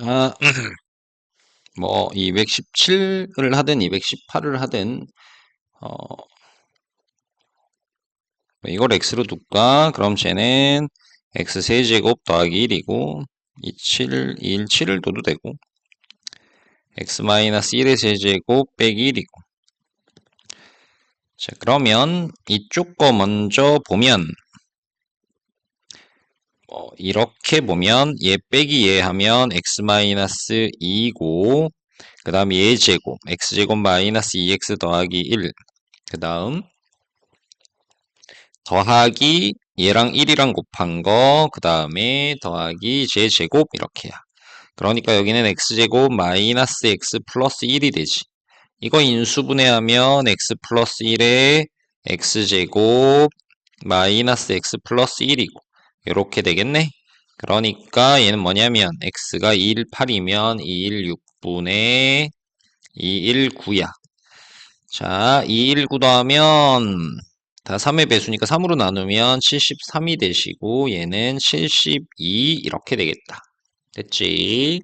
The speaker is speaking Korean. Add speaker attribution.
Speaker 1: 자, 뭐 217을 하든 218을 하든 어, 이걸 x로 둘까? 그럼 쟤는 x 세제곱 더하기 1이고 27, 217을 둬도 되고 x 마이너스 1의 세제곱 빼기 1이고 자 그러면 이쪽 거 먼저 보면 어, 이렇게 보면 얘 빼기 얘 하면 x 마이너스 2고 그 다음 얘 제곱 x제곱 마이너스 2x 더하기 1 그 다음 더하기 얘랑 1이랑 곱한 거, 그 다음에 더하기 제 제곱 이렇게야. 그러니까 여기는 x제곱 마이너스 x 플러스 1이 되지. 이거 인수분해하면 x 플러스 1에 x제곱 마이너스 x 플러스 1이고 이렇게 되겠네. 그러니까 얘는 뭐냐면 x가 218이면 216분의 219야. 자, 219 더하면 다 3의 배수니까 3으로 나누면 73이 되시고 얘는 72 이렇게 되겠다. 됐지?